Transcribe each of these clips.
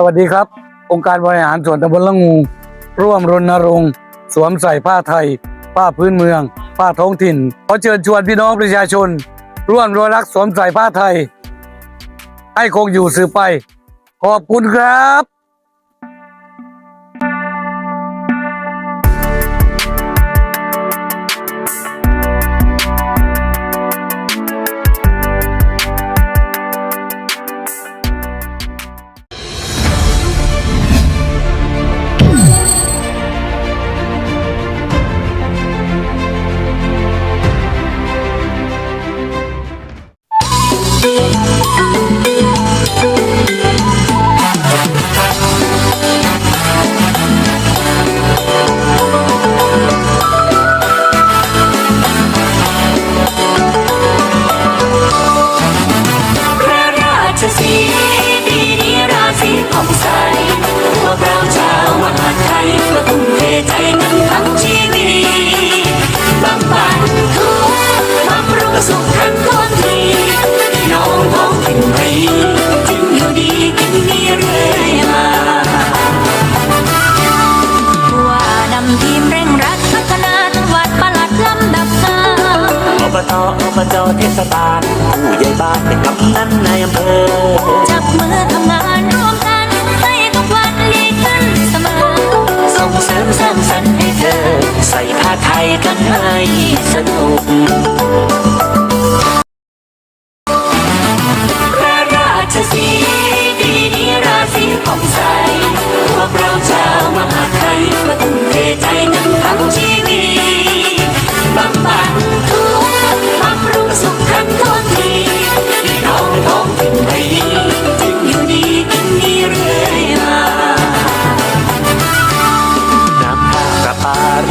สวัสดีครับ องค์การบริหารส่วนตำบลละงู ร่วมรณรงค์สวมใส่ผ้าไทย ผ้าพื้นเมือง ผ้าท้องถิ่น ขอเชิญชวนพี่น้องประชาชน ร่วมรณรักสวมใส่ผ้าไทย ให้คงอยู่สืบไป ขอบคุณครับ ทีมเร่งรัดพัฒนาจังหวัดปลัดลำดับสามอบตอบจเทศบาลผู้ใหญ่บ้านเป็นกำนันในอำเภอจับมือทำงานร่วมกันให้ทุกวันดีขึ้นเสมอส่งเสริมสร้างสรรค์ให้เธอ ใส่ผ้าไทยกันให้สนุก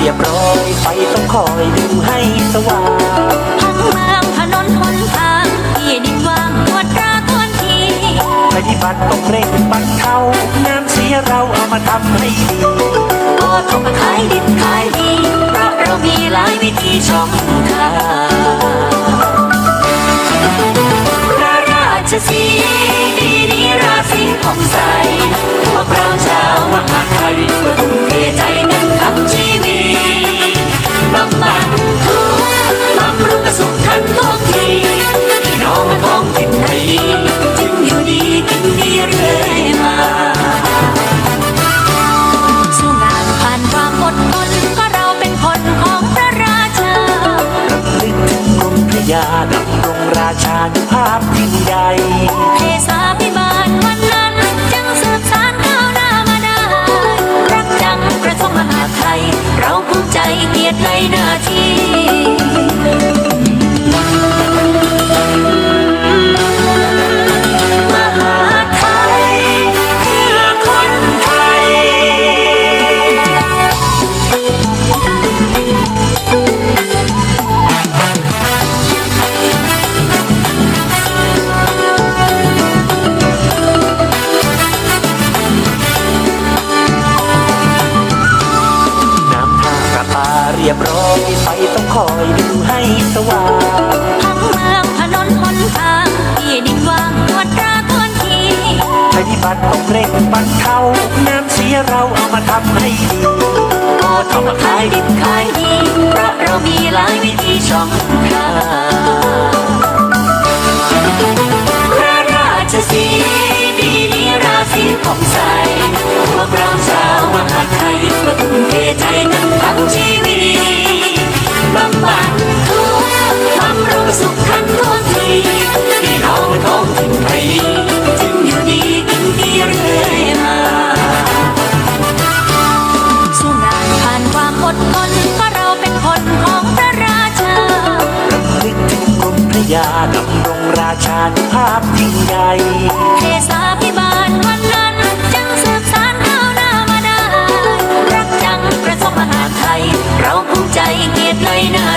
รียบร้อยไฟต้องคอยดูให้สว่างทั้งเมืองถนนหนทางที่ดินว่างตรวจตราทวนทีปฏิบัติต้องเร่งบรรเทาน้ำเสียเราเอามาทำให้ดีก็ต้องมาขายดิบขายดีเพราะเรามีหลายวิธีช่องทาง ยาดำรงราชานุภาพยิ่งใหญ่ เร่งบรรเทาน้ำเสียเราเอามาทำให้ดีก็ต้องมาขายดิบขายดีเพราะเรามีหลายวิธีช่องทาง กรมพระยาดำรงราชานุภาพยิ่งใหญ่เทศาพิบาลวันนั้นจึงสืบสานข้าวหน้ามาได้รักจังกระทรวงมหาดไทย เราภูมิใจเกียรติในหน้า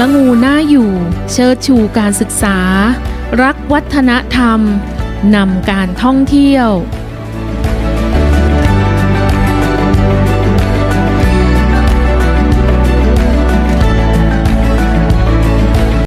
ละงูน่าอยู่ เชิดชูการศึกษา รักวัฒนธรรมนำการท่องเที่ยว